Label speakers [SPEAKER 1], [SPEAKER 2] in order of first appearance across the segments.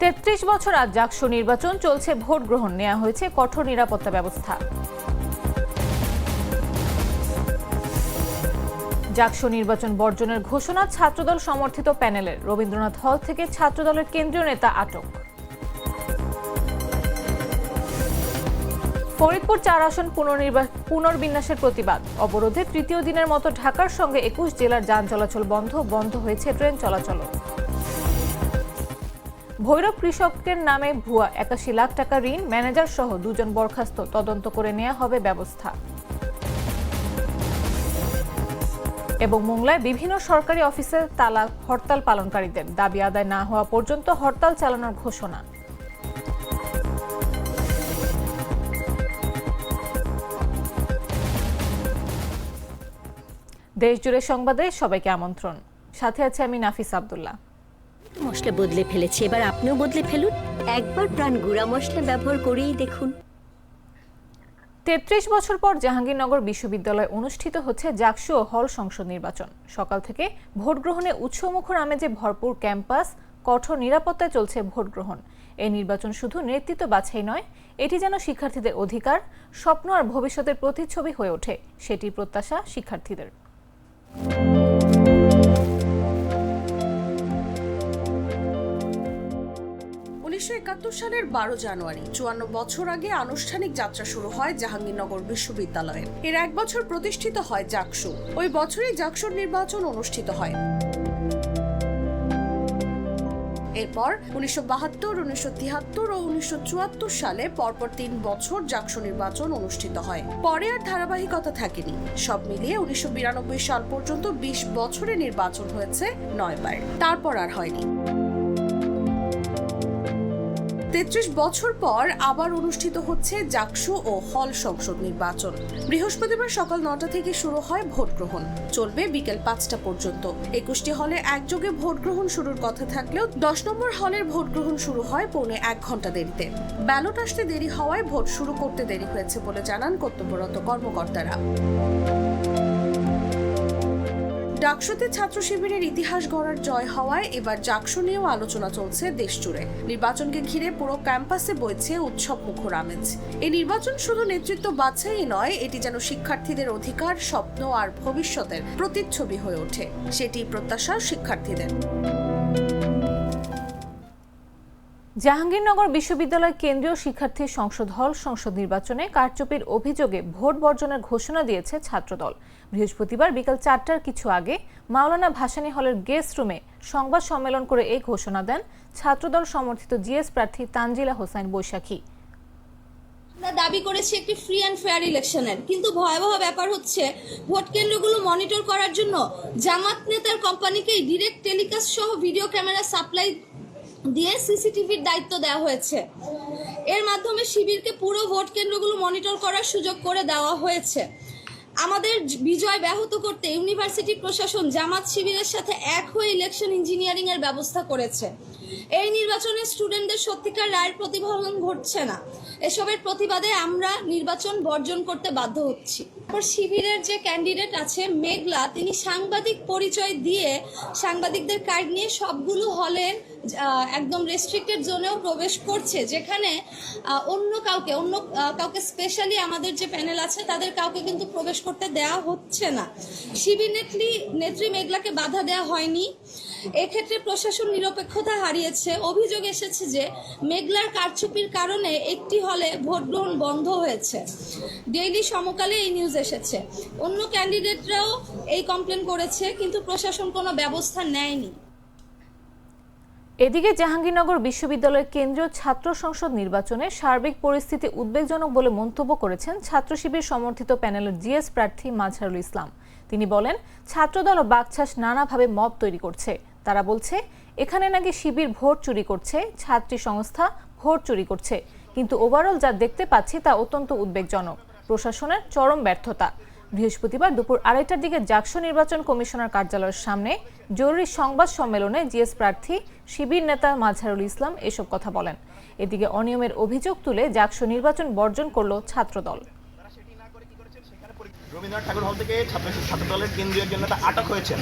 [SPEAKER 1] তেত্রিশ বছর আজ জাকসু নির্বাচন চলছে, ভোট গ্রহণ নেওয়া হয়েছে কঠোর নিরাপত্তা ব্যবস্থা। জাকসু নির্বাচন বর্জনের ঘোষণা ছাত্রদল সমর্থিত প্যানেলের রবীন্দ্রনাথ হল থেকে ছাত্রদলের কেন্দ্রীয় নেতা আটক। ফরিদপুর চার আসন পুনর্বিন্যাসের প্রতিবাদ। অবরোধে তৃতীয় দিনের মতো ঢাকার সঙ্গে একুশ জেলার যান চলাচল বন্ধ বন্ধ হয়েছে ট্রেন চলাচল ভৈরব কৃষকের নামে ভুয়া একাশি লাখ টাকা ঋণ, ম্যানেজার সহ দুজন বরখাস্ত। তদন্ত করে নেওয়া হবে ব্যবস্থা। এবং মোংলায় বিভিন্ন সরকারি অফিসে তালা, হরতাল পালনকারীদের। দাবি আদায় না হওয়া পর্যন্ত হরতাল চালানোর ঘোষণা। দেশজুড়ে সংবাদে সবাইকে আমন্ত্রণ। সাথে আছে আমি নাফিস আব্দুল্লাহ।
[SPEAKER 2] মশলা বদলে ফেলেছি, এবার আপনিও বদলে ফেলুন। একবার প্রাণ গুঁড়া মশলা ব্যবহার করেই দেখুন।
[SPEAKER 1] তেত্রিশ বছর পর জাহাঙ্গীরনগর বিশ্ববিদ্যালয়ে অনুষ্ঠিত হচ্ছে জাকসু ও হল সংসদ নির্বাচন। সকাল থেকে ভোট গ্রহণে উৎসমুখর আমেজে ভরপুর ক্যাম্পাস, কঠোর নিরাপত্তায় চলছে ভোট গ্রহণ। এই নির্বাচন শুধু নেতৃত্ব বাছাই নয়, এটি যেন শিক্ষার্থীদের অধিকার, স্বপ্ন আর ভবিষ্যতের প্রতিচ্ছবি হয়ে ওঠে সেটি প্রত্যাশা শিক্ষার্থীদের।
[SPEAKER 3] উনিশশো একাত্তর সালের বারো জানুয়ারি, চুয়ান্ন বছর আগে আনুষ্ঠানিক যাত্রা শুরু হয় জাহাঙ্গীরনগর বিশ্ববিদ্যালয়ে। এর এক বছর প্রতিষ্ঠিত হয় জাকসু। ওই বছরই জাকসুর নির্বাচন অনুষ্ঠিত হয়। এরপর উনিশশো বাহাত্তর, উনিশশো তিয়াত্তর ও উনিশশো চুয়াত্তর সালে পরপর তিন বছর জাকসু নির্বাচন অনুষ্ঠিত হয়। পরে আর ধারাবাহিকতা থাকেনি। সব মিলিয়ে উনিশশো বিরানব্বই সাল পর্যন্ত বিশ বছরে নির্বাচন হয়েছে নয়বার। তারপর আর হয়নি। তেত্রিশ বছর পর আবার অনুষ্ঠিত হচ্ছে জাকসু ও হল সংসদ নির্বাচন। বৃহস্পতিবার সকাল নটা থেকে শুরু হয় ভোট গ্রহণ। চলবে বিকেল পাঁচটা পর্যন্ত। একুশটি হলে একযোগে ভোট গ্রহণ শুরুর কথা থাকলেও দশ নম্বর হলের ভোট গ্রহণ শুরু হয় পৌনে এক ঘণ্টা দেরিতে। ব্যালট আসতে দেরি হওয়ায় ভোট শুরু করতে দেরি হয়েছে বলে জানান কর্তব্যরত কর্মকর্তারা। ডাকসুতে ছাত্র শিবিরের ইতিহাস গড়ার জয় হওয়ায় এবার জাকসু নিয়েও আলোচনা চলছে দেশ জুড়ে নির্বাচনকে ঘিরে পুরো ক্যাম্পাসে বইছে উৎসব মুখর আমেজ। এই নির্বাচন শুধু নেতৃত্ব বাছাই নয়, এটি যেন শিক্ষার্থীদের অধিকার, স্বপ্ন আর ভবিষ্যতের প্রতিচ্ছবি হয়ে ওঠে। সেটি প্রত্যাশা শিক্ষার্থীদের।
[SPEAKER 1] জাহাঙ্গীরনগর বিশ্ববিদ্যালয় কেন্দ্রীয় শিক্ষার্থী সংসদ হল সংসদ নির্বাচনে কারচুপির অভিযোগে ভোট বর্জনের ঘোষণা দিয়েছে ছাত্রদল। বৃহস্পতিবার বিকাল চারটার কিছু আগে মাওলানা ভাসানী হলের গেস্ট রুমে সংবাদ সম্মেলন করে এই ঘোষণা দেন ছাত্রদল সমর্থিত জিএস প্রার্থী তানজিলা হোসাইন বৈশাখী।
[SPEAKER 4] আমরা দাবি করেছি একটি ফ্রি অ্যান্ড ফেয়ার ইলেকশনের কিন্তু ভয়াবহ ব্যাপার হচ্ছে, ভোট কেন্দ্রগুলো মনিটর করার জন্য জামাত নেতার কোম্পানিকেই ডিরেক্ট টেলিকাস্ট সহ ভিডিও ক্যামেরা সাপ্লাই দিয়ে সিসিটিভির দায়িত্ব দেওয়া হয়েছে। এর মাধ্যমে শিবিরকে পুরো ভোট কেন্দ্রগুলো মনিটর করার সুযোগ করে দেওয়া হয়েছে। আমাদের বিজয় ব্যাহত করতে ইউনিভার্সিটি প্রশাসন জামাত শিবিরের সাথে এক হয়ে ইলেকশন ইঞ্জিনিয়ারিং এর ব্যবস্থা করেছে। এই নির্বাচনে স্টুডেন্টদের সত্যিকার রায়ের প্রতিফলন ঘটছে না। এসবের প্রতিবাদে আমরা নির্বাচন বর্জন করতে বাধ্য হচ্ছি। শিবিরের যে ক্যান্ডিডেট আছে, মেঘলা, তিনি সাংবাদিক পরিচয় দিয়ে সাংবাদিকদের কার্ড নিয়ে সবগুলো হলের একদম রেস্ট্রিক্টেড জোনেও প্রবেশ করছে, যেখানে অন্য কাউকে অন্য কাউকে স্পেশালি আমাদের যে প্যানেল আছে, তাদের কাউকে কিন্তু প্রবেশ করতে দেওয়া হচ্ছে না। শিবির নেত্রী নেত্রী মেঘলাকে বাধা দেওয়া হয়নি। এক্ষেত্রে প্রশাসন নিরপেক্ষতা হারিয়েছে। অভিযোগ এসেছে যে, মেঘলার কারচুপির কারণে একটি হলে ভোট গ্রহণ বন্ধ হয়েছে। ডেইলি সমকালে এই নিউজ এসেছে। অন্য ক্যান্ডিডেটরাও এই কমপ্লেন করেছে, কিন্তু প্রশাসন কোনো ব্যবস্থা নেয়নি।
[SPEAKER 1] এদিকে জাহাঙ্গীরনগর বিশ্ববিদ্যালয়ের কেন্দ্রীয় ছাত্র সংসদ নির্বাচনে সার্বিক পরিস্থিতি উদ্বেগজনক বলে মন্তব্য করেছেন ছাত্র শিবির সমর্থিত প্যানেলের জিএস প্রার্থী মাজহারুল ইসলাম। তিনি বলেন, ছাত্রদল ও বাকছাস নানাভাবে মব তৈরি করছে। তারা বলছে, এখানে নাকি শিবির ভোট চুরি করছে, ছাত্রী সংস্থা ভোট চুরি করছে। কিন্তু ওভারঅল যা দেখতে পাচ্ছি তা অত্যন্ত উদ্বেগজনক। প্রশাসনের চরম ব্যর্থতা। বৃহস্পতিবার দুপুর আড়াইটার দিকে জাকসু নির্বাচন কমিশনার কার্যালয়ের সামনে জরুরি সংবাদ সম্মেলনে জিএস প্রার্থী শিবির নেতা মাঝারুল ইসলাম এসব কথা বলেন। এদিকে অনিয়মের অভিযোগ তুলে জাকসু নির্বাচন বর্জন করল ছাত্রদল।
[SPEAKER 5] রবীন্দ্রনাথ ঠাকুর হল থেকে ছাত্র ছাত্র দলের কেন্দ্রীয় একজন নেতা আটক হয়েছেন।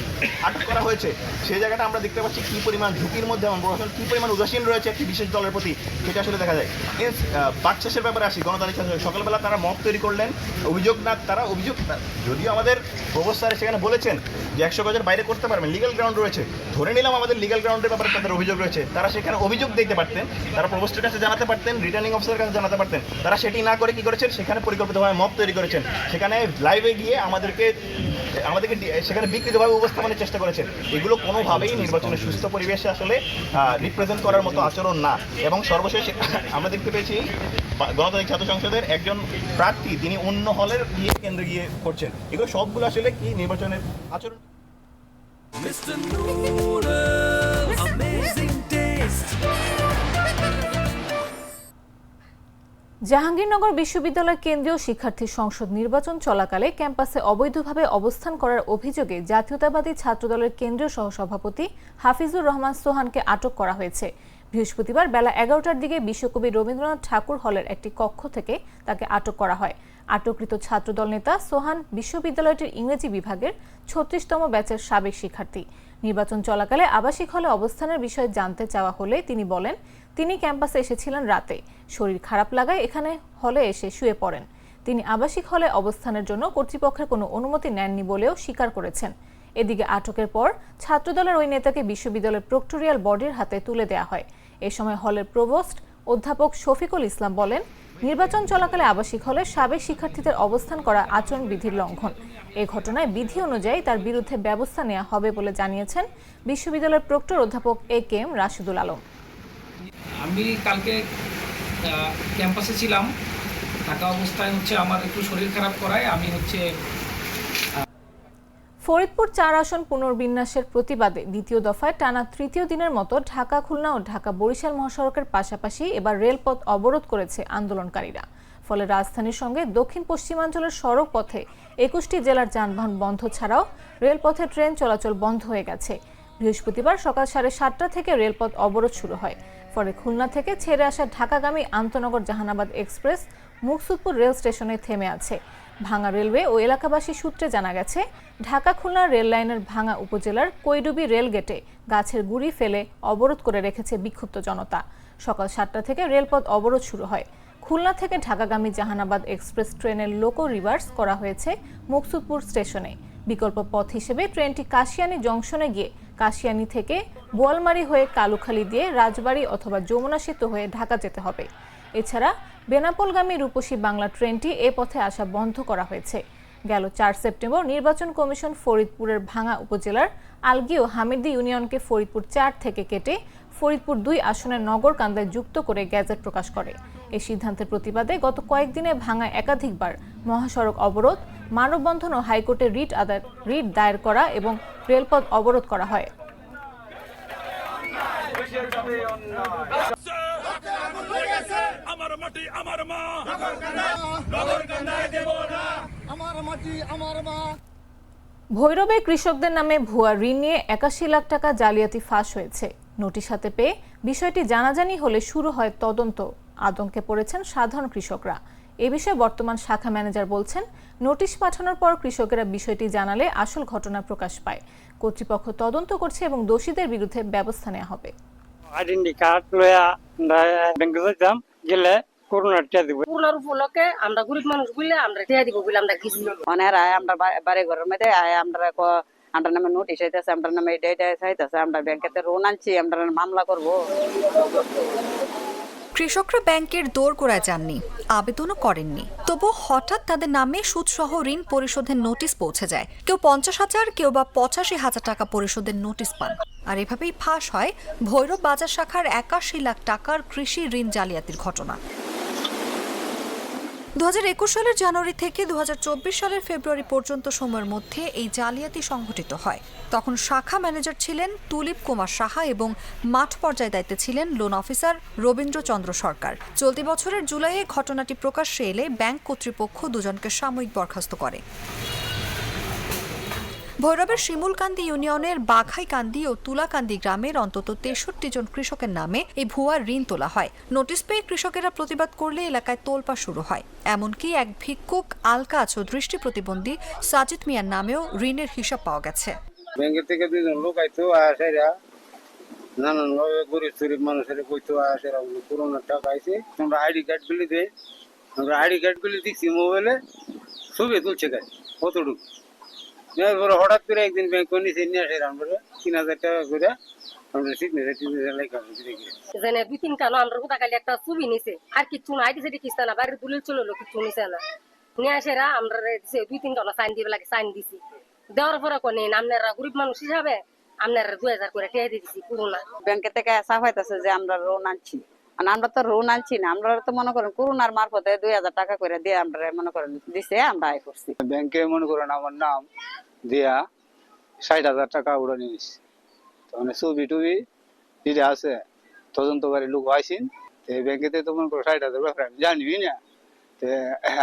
[SPEAKER 5] আটক করা হয়েছে। সেই জায়গাটা আমরা দেখতে পাচ্ছি কী পরিমাণ ঝুঁকির মধ্যে এবং প্রশাসন কী পরিমাণ উদাসীন রয়েছে একটি বিশেষ দলের প্রতি, সেটা আসলে দেখা যায়। বাক শেষের ব্যাপারে আসি, গণতান্ত্রিক সকালবেলা তারা মত তৈরি করলেন। অভিযোগ না, তারা অভিযোগ, যদিও আমাদের প্রবস্থারে সেখানে বলেছেন যে একশো গজের বাইরে করতে পারবেন লিগাল গ্রাউন্ড রয়েছে। ধরে নিলাম আমাদের লিগাল গ্রাউন্ডের ব্যাপারে তাদের অভিযোগ রয়েছে। তারা সেখানে অভিযোগ দিতে পারতেন, তারা প্রবোস্টের কাছে জানাতে পারতেন রিটার্নিং অফিসারের কাছে জানাতে পারতেন। তারা সেটি না করে কি করেছেন? সেখানে পরিকল্পিতভাবে মত তৈরি করেছেন। সেখানে লাইভে গিয়ে আমাদেরকে আমাদেরকে সেখানে বিকৃতভাবে উপস্থাপনের চেষ্টা করেছেন। এগুলো কোনোভাবেই নির্বাচনের সুস্থ পরিবেশে আসলে রিপ্রেজেন্ট করার মতো আচরণ না। এবং সর্বশেষ আমরা দেখতে পেয়েছি গণতান্ত্রিক ছাত্র সংসদের একজন প্রার্থী তিনি অন্য হলের গিয়ে কেন্দ্রে গিয়ে করছেন এগুলো সবগুলো আসলে কি নির্বাচনের আচরণ
[SPEAKER 6] Mr. Noodle, amazing taste.
[SPEAKER 1] Jahangirnagar বিশ্ববিদ্যালয় কেন্দ্রীয় শিক্ষার্থী সংসদ নির্বাচন চলাকালে ক্যাম্পাসে অবৈধভাবে অবস্থান করার অভিযোগে জাতীয়তাবাদী ছাত্রদলের কেন্দ্রীয় সহসভাপতি হাফিজুর রহমান সোহানকে আটক করা হয়েছে বৃহস্পতিবার বেলা এগারোটার দিকে বিশ্বকবি রবীন্দ্রনাথ ঠাকুর হলের একটি কক্ষ থেকে তাকে আটক করা হয়। আটককৃত ছাত্রদল নেতা সোহান বিশ্ববিদ্যালয়টির ইংরেজি বিভাগের ছত্রিশতম ব্যাচের সাবেক শিক্ষার্থী। নির্বাচন চলাকালে আবাসিক হলে অবস্থানের বিষয়ে জানতে চাওয়া হলে তিনি বলেন, তিনি ক্যাম্পাসে এসেছিলেন রাতে। শরীর খারাপ লাগায় এখানে হলে এসে শুয়ে পড়েন। তিনি আবাসিক হলে অবস্থানের জন্য কর্তৃপক্ষের কোনো অনুমতি নেননি বলেও স্বীকার করেছেন। এদিকে আটকের পর ছাত্রদলের ওই নেতাকে বিশ্ববিদ্যালয়ের প্রক্টোরিয়াল বডির হাতে তুলে দেওয়া হয়। এ সময় হলের প্রভোস্ট অধ্যাপক শফিকুল ইসলাম বলেন, নির্বাচন চলাকালে আবাসিক হলে সাবেক শিক্ষার্থীদের অবস্থান করা আচরণ বিধির লঙ্ঘন। এ ঘটনায় বিধি অনুযায়ী তার বিরুদ্ধে ব্যবস্থা নেওয়া হবে বলে জানিয়েছেন বিশ্ববিদ্যালয়ের প্রক্টর অধ্যাপক A K M Rashidul Alam.
[SPEAKER 7] আমি কালকে ক্যাম্পাসে ছিলাম। থাকা অবস্থায় হচ্ছে আমার একটু শরীর খারাপ করায় আমি হচ্ছে
[SPEAKER 1] ফরিদপুর চার আসন পুনর্বিন্যাসের প্রতিবাদে দ্বিতীয় দফায় টানা তৃতীয় দিনের মতো ঢাকা, খুলনা ও ঢাকা বরিশাল মহাসড়কের পাশাপাশি এবার রেলপথ অবরোধ করেছে আন্দোলনকারীরা। ফলে রাজধানীর সঙ্গে দক্ষিণ পশ্চিমাঞ্চলের সড়ক পথে একুশটি জেলার যানবাহন বন্ধ ছাড়াও রেলপথে ট্রেন চলাচল বন্ধ হয়ে গেছে। বৃহস্পতিবার সকাল সাড়ে সাতটা থেকে রেলপথ অবরোধ শুরু হয়। ফলে খুলনা থেকে ছেড়ে আসা ঢাকাগামী আন্তনগর জাহানাবাদ এক্সপ্রেস মুকসুদপুর রেল স্টেশনে থেমে আছে। ভাঙা রেলওয়ে ও এলাকাবাসী সূত্রে জানা গেছে, ঢাকা খুলনা রেল লাইনের ভাঙা উপজেলার কৈডুবি রেল গেটে গাছের গুড়ি ফেলে অবরোধ করে রেখেছে বিক্ষুব্ধ জনতা। সকাল সাতটা থেকে রেলপথ অবরোধ শুরু হয়। খুলনা থেকে ঢাকাগামী জাহানাবাদ এক্সপ্রেস ট্রেনের লোকো রিভার্স করা হয়েছে মুকসুদপুর স্টেশনে। বিকল্প পথ হিসেবে ট্রেনটি কাশিয়ানী জংশনে গিয়ে কাশিয়ানী থেকে বোয়ালমারি হয়ে কালুখালী দিয়ে রাজবাড়ী অথবা যমুনা সেতু হয়ে ঢাকা যেতে হবে। এছাড়া বেনাপোলগামী রূপসী বাংলা ট্রেনটি এ পথে আসা বন্ধ করা হয়েছে। গেল চার সেপ্টেম্বর নির্বাচন কমিশন ফরিদপুরের ভাঙা উপজেলার আলগি ও হামিদি ইউনিয়নকে ফরিদপুর চার থেকে কেটে ফরিদপুর দুই আসনের নগরকান্দায় যুক্ত করে গ্যাজেট প্রকাশ করে। এই সিদ্ধান্তের প্রতিবাদে গত কয়েকদিনে ভাঙা একাধিকবার মহাসড়ক অবরোধ, মানববন্ধন ও হাইকোর্টে রিট আদায়, রিট দায়ের করা এবং রেলপথ অবরোধ করা হয়।
[SPEAKER 6] আমার মাটি আমার মা।
[SPEAKER 1] ভৈরবে কৃষকদের নামে ভুয়া ঋণ নিয়ে একাশি লাখ টাকা জালিয়াতি ফাঁস হয়েছে। নোটিশ হাতে পেয়ে বিষয়টি জানাজানি হলে শুরু হয় তদন্ত। আতঙ্কে পড়েছেন সাধারণ কৃষকরা। এ বিষয়ে বর্তমান শাখা ম্যানেজার বলছেন নোটিশ পাঠানোর পর কৃষকেরা বিষয়টি জানালে আসল ঘটনা প্রকাশ পায়। কর্তৃপক্ষ তদন্ত করছে এবং দোষীদের বিরুদ্ধে ব্যবস্থা নেওয়া হবে।
[SPEAKER 8] আইডেন্টি কার্ড লয়া ব্যাংকে যাইতাম। গেলে করোনার টিয়া দিব।
[SPEAKER 9] করোনার উপলক্ষে আমরা গরিব মানুষ আমরা টিয়া দিব বলে আমরা কিছু
[SPEAKER 10] মানে আয় আমরা বাড়ি ঘরের মধ্যে আয় আমরা ক- আমরা নামে নোটিশ আইতেছে আমরা নামে এটা এটা চাইতেছে আমরা ব্যাংকেতে লোন আনছি আমরা মামলা করব।
[SPEAKER 11] কৃষকরা ব্যাংকের করা যাননি, আবেদনও করেননি। তবু হঠাৎ তাদের নামে সুদসহ ঋণ পরিশোধের নোটিশ পৌঁছে যায়। কেউ পঞ্চাশ হাজার, কেউ বা পঁচাশি হাজার টাকা পরিশোধের নোটিশ পান। আর এভাবেই ফাঁস হয় ভৈরব বাজার শাখার একাশি লাখ টাকার কৃষি ঋণ জালিয়াতির ঘটনা। দু হাজার একুশ সালের জানুয়ারি থেকে দুহাজার চব্বিশ সালের ফেব্রুয়ারি পর্যন্ত সময়ের মধ্যে এই জালিয়াতি সংঘটিত হয়। তখন শাখা ম্যানেজার ছিলেন তুলিপ কুমার সাহা এবং মাঠ পর্যায়ে দায়িত্বে ছিলেন লোন অফিসার রবীন্দ্রচন্দ্র সরকার। চলতি বছরের জুলাইয়ে ঘটনাটি প্রকাশ্যে এলে ব্যাংক কর্তৃপক্ষ দুজনকে সাময়িক বরখাস্ত করে। ভৈরবের শিমুলকান্দি ইউনিয়নের বাঘাইকান্দি ও তুলাকান্দি গ্রামের অন্তত তেষট্টি জন কৃষকের নামে এই ভুয়া ঋণ তোলা হয়। নোটিশ পেয়ে কৃষকেরা প্রতিবাদ করলে এলাকায় তোলপা শুরু হয়। এমনকি এক ভিক্ষুক আলকাজ ও দৃষ্টি প্রতিবন্ধী সাজিদ মিয়ার নামেও ঋণের হিসাব পাওয়া গেছে।
[SPEAKER 8] ব্যাংকে থেকে দুজন লোক আইতো আসাইরা নানান ভাবে গরিব শরীফ মানুষের কইতো আসাইরা করোনার টাকা আইছে আমরা আইডি কার্ড গুলি দেয় আমরা আইডি কার্ড গুলি দিচ্ছি মোবাইলে, ছবি তুলছে গাড়ি, কতটুকু? হঠাৎ করে একদিন ব্যাংক নিচে নিয়ে আসে আমরা তিন হাজার টাকা করে আমরা সিগনেচার টিগনেচার লেখা দেখি
[SPEAKER 9] দুই তিন কানো আমরা কোথা খালি একটা ছবি নিছে আর কিচ্ছু না আইতে সেটি কিস্তা না বাইরে দুলিল চলো কিচ্ছু নিছে না নিয়ে আসেরা আমরা দুই তিন কানো সাইন দিবে লাগে সাইন দিছি। দেওয়ার পরে কোনে আপনারা গরিব মানুষ হিসাবে আপনারা দুই হাজার করে টিয়া দিয়ে দিছি করোনা
[SPEAKER 10] ব্যাংকে থেকে আসা হইতাছে যে আমরা লোন আনছি। আর আমরা তো লোন আনছি না আমরা তো মনে করেন করোনার মারফতে দুই হাজার টাকা করে দিয়ে আমরা মনে করেন দিছে আমরা আয় করছি।
[SPEAKER 8] ব্যাংকে মনে করেন আমার নাম দিয়া ষাট হাজার টাকা উড়ে নিয়েছি তখন ছবি টুবি যেটা আছে তদন্তকারী লোক আইসিন এই ব্যাংকেতে তো মনে করো ষাট হাজার ব্যাপার আমি জানিই না।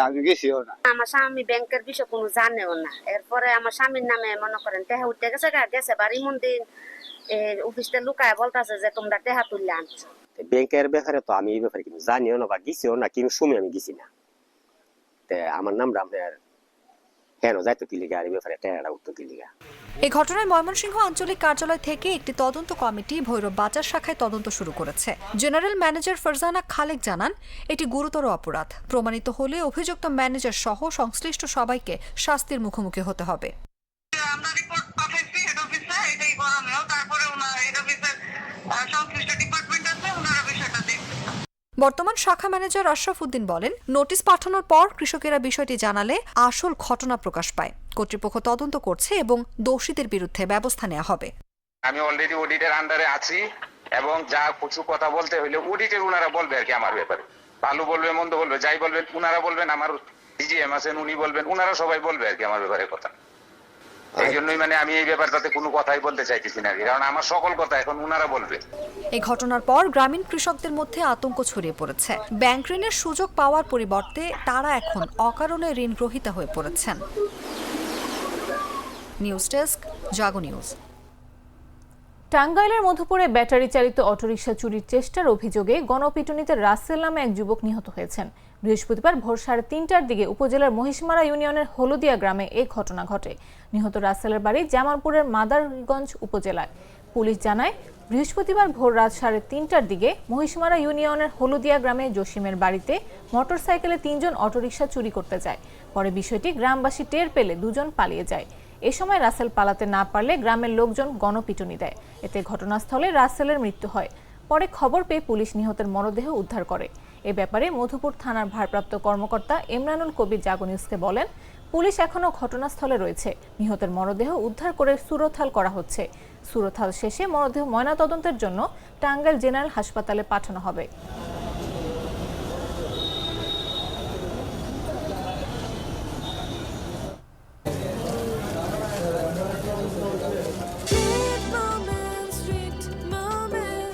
[SPEAKER 8] আমি গেছিও না।
[SPEAKER 9] আমার স্বামী ব্যাংকের বিষয় কোনো জানেও না। এরপরে আমার স্বামীর নামে মনে করেন টেহা উঠতে গেছে গা গেছে বাড়ি মন্দির। অফিসটা লুকায় বলতাছে যে তোমরা টেহা তুললে আনছো।
[SPEAKER 12] ব্যাংকের ব্যাপারে তো আমি এই ব্যাপারে কিন্তু জানিও না বা গেছিও না কিন্তু সময় আমি গেছি না তে আমার নামটা আপনার হেন যাইতো কি লিগা আর এই ব্যাপারে টেরাটা উঠতো কি লিগা
[SPEAKER 11] এই ঘটনায় ময়মনসিংহ আঞ্চলিক কার্যালয় থেকে একটি তদন্ত কমিটি ভৈরব বাজার শাখায় তদন্ত শুরু করেছে। জেনারেল ম্যানেজার ফারজানা খালেক জানান এটি গুরুতর অপরাধ। প্রমাণিত হলে অভিযুক্ত ম্যানেজার সহ সংশ্লিষ্ট সবাইকে শাস্তির মুখোমুখি হতে হবে।
[SPEAKER 10] আমরা রিপোর্ট পাঠাইছি হেড অফিসে এটাই করানো তারপরে ওনার হেড অফিসের সংশ্লিষ্ট ডিপার্টমেন্ট আছে ওনারা বিষয়টা দেখবে।
[SPEAKER 11] বর্তমান শাখা ম্যানেজার আশরাফ উদ্দিন বলেন নোটিশ পাঠানোর পর কৃষকেরা বিষয়টি জানালে আসল ঘটনা প্রকাশ পায়। কর্তৃপক্ষ তদন্ত করছে এবং দোষীদের বিরুদ্ধে ব্যবস্থা নেওয়া হবে।
[SPEAKER 12] আমি অলরেডি অডিটের আন্ডারে আছি এবং যা কিছু কথা বলতে হইলে অডিটের উনারা বলবে আর কি আমার ব্যাপারে। ভালো বলবে মন্দ বলবে যাই বলবেন উনারা বলবেন আমার ডিজিএম আছেন উনি বলবেন উনারা সবাই বলবে আর কি আমার ব্যাপারে কথা। এই জন্যই মানে আমি এই ব্যাপারটাতে কোনো কথাই বলতে চাইতেছি না কারণ আমার সকল কথা এখন উনারা বলবে।
[SPEAKER 11] এই ঘটনার পর গ্রামীণ কৃষকদের মধ্যে আতঙ্ক ছড়িয়ে পড়েছে। ব্যাংক ঋণের সুযোগ পাওয়ার পরিবর্তে তারা এখন অকারণে ঋণ গ্রহীতা হয়ে পড়েছেন। News desk, Jago news.
[SPEAKER 1] টাঙ্গাইলের মধুপুরে ব্যাটারি চালিত অটোরিকশা চুরির চেষ্টার অভিযোগে গণপিটুনিতে রাসেল নামে এক যুবক নিহত হয়েছেন। বৃহস্পতিবার ভোর সাড়ে তিনটার দিকে উপজেলার মহিষমারা ইউনিয়নের হলদিয়া গ্রামে এই ঘটনা ঘটে। নিহত রাসেলের বাড়ি জামালপুরের মাদারগঞ্জ উপজেলায়। পুলিশ জানায়, বৃহস্পতিবার ভোর রাত সাড়ে তিনটার দিকে মহিষমারা ইউনিয়নের হলদিয়া গ্রামে জসিমের বাড়িতে মোটরসাইকেলে তিনজন অটোরিকশা চুরি করতে যায়। পরে বিষয়টি গ্রামবাসী টের পেলে দুজন পালিয়ে যায়। এ সময় রাসেল পালাতে না পারলে গ্রামের লোকজন গণপিটুনি দেয়। এতে ঘটনাস্থলে রাসেলের মৃত্যু হয়। পরে খবর পেয়ে পুলিশ নিহতের মরদেহ উদ্ধার করে। এ ব্যাপারে মধুপুর থানার ভারপ্রাপ্ত কর্মকর্তা ইমরানুল কবির জাগো নিউজকে বলেন, পুলিশ এখনও ঘটনাস্থলে রয়েছে। নিহতের মরদেহ উদ্ধার করে সুরথাল করা হচ্ছে। সুরথাল শেষে মরদেহ ময়নাতদন্তের জন্য টাঙ্গাইল জেনারেল হাসপাতালে পাঠানো হবে।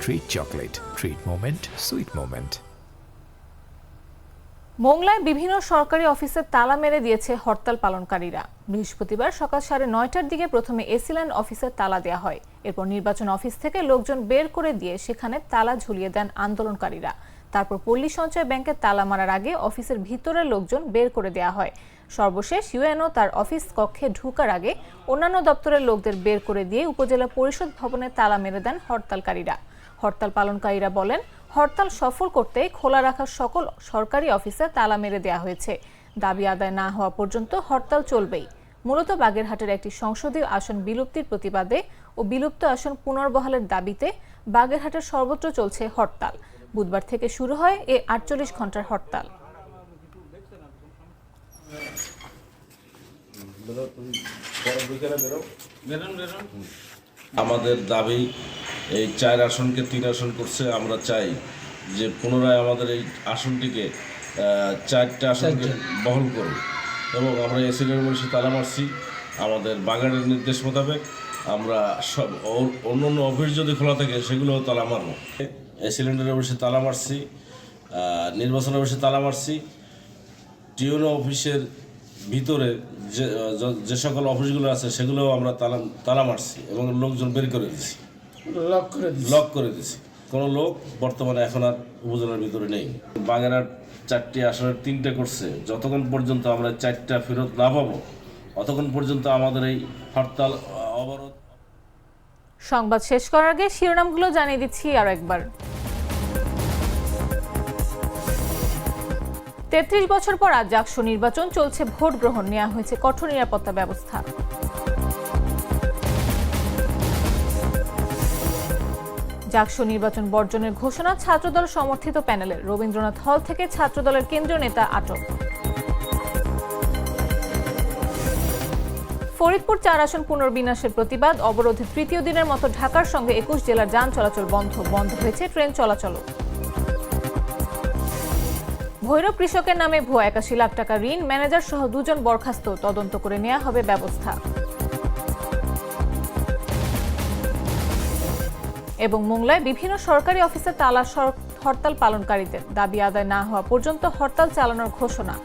[SPEAKER 6] Treat chocolate. Treat moment. Sweet moment.
[SPEAKER 1] মোংলায় বিভিন্ন সরকারি অফিসে তালা মেরে দিয়েছে হরতাল পালনকারীরা বৃহস্পতিবার সকাল সাড়ে নয়টার দিকে প্রথমে এসিল্যান্ড অফিসে তালা দেওয়া হয় এরপর নির্বাচন অফিস থেকে লোকজন বের করে দিয়ে সেখানে তালা ঝুলিয়ে দেন আন্দোলনকারীরা তারপর পল্লী সঞ্চয় ব্যাংকের তালা মারার আগে অফিসের ভিতরের লোকজন বের করে দেওয়া হয় সর্বশেষ ইউএনও তার অফিস কক্ষে ঢুকার আগে অন্যান্য দপ্তরের লোকদের বের করে দিয়ে উপজেলা পরিষদ ভবনে তালা মেরে দেন হরতালকারীরা হরতাল পালনকারীরা বলেন হরতাল সফল করতে খোলা রাখা সকল সরকারি অফিসে তালা মেরে দেওয়া হয়েছে। দাবি আদায় না হওয়া পর্যন্ত হরতাল চলবেই। মূলত বাগেরহাটের একটি সংসদীয় আসন বিলুপ্তির প্রতিবাদে ও বিলুপ্ত আসন পুনর্বহালের দাবিতে বাগেরহাটের সর্বত্র চলছে হরতাল। বুধবার থেকে শুরু হয় এ আটচল্লিশ ঘণ্টার হরতাল।
[SPEAKER 6] আমাদের দাবি এই চার আসনকে তিন আসন করছে আমরা চাই যে পুনরায় আমাদের এই আসনটিকে চারটে আসনকে বহল করুন এবং আমরা এসিলের বসে তালা মারছি। আমাদের বাগানের নির্দেশ মোতাবেক আমরা সব অন্য অন্য অফিস যদি খোলা থাকে সেগুলোও তালা মারবো। সিলিন্ডারের বসে তালা মারছি আহ, নির্বাচনের বসে তালা মারছি। টিউনো অফিসের ভিতরে যে যে সকল অফিসগুলো আছে সেগুলো আমরা তালা তালা মারছি এবং লোকজন বের করে দিছি।
[SPEAKER 7] লক করে দিচ্ছি
[SPEAKER 6] লক করে দিছি। কোনো লোক বর্তমানে এখন আর উপজেলার ভিতরে নেই। বাগেরহাট চারটি আসনের তিনটে করছে। যতক্ষণ পর্যন্ত আমরা চারটা ফেরত না পাবো অতক্ষণ পর্যন্ত আমাদের এই হরতাল অবরোধ
[SPEAKER 1] সংবাদ শেষ করার আগে শিরোনামগুলো জানিয়ে দিচ্ছি আরও একবার। তেত্রিশ বছর পর আজ জাকসু নির্বাচন, চলছে ভোট গ্রহণ। নেওয়া হয়েছে কঠোর নিরাপত্তা ব্যবস্থা। জাকসু নির্বাচন বর্জনের ঘোষণা ছাত্রদল সমর্থিত প্যানেলের রবীন্দ্রনাথ হল থেকে ছাত্রদলের কেন্দ্রীয় নেতা আটক। ফরিদপুর চার আসন পুনর্বিন্যাসের প্রতিবাদ। অবরোধে তৃতীয় দিনের মতো ঢাকার সঙ্গে একুশ জেলার যান চলাচল বন্ধ। বন্ধ হয়েছে ট্রেন চলাচলও। ভৈরব কৃষকের নামে ভুয়া একাশি লাখ টাকা ঋণ। ম্যানেজার সহ দুজন বরখাস্ত। তদন্ত করে নেওয়া হবে ব্যবস্থা। এবং মোংলায় বিভিন্ন সরকারি অফিসে তালা হরতাল পালনকারীদের। দাবি আদায় না হওয়া পর্যন্ত হরতাল চালানোর ঘোষণা।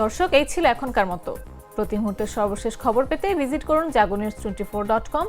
[SPEAKER 1] দর্শক, এই ছিল এখনকার মতো। প্রতি মুহূর্তের সর্বশেষ খবর পেতে ভিজিট করুন Jago news twenty four dot com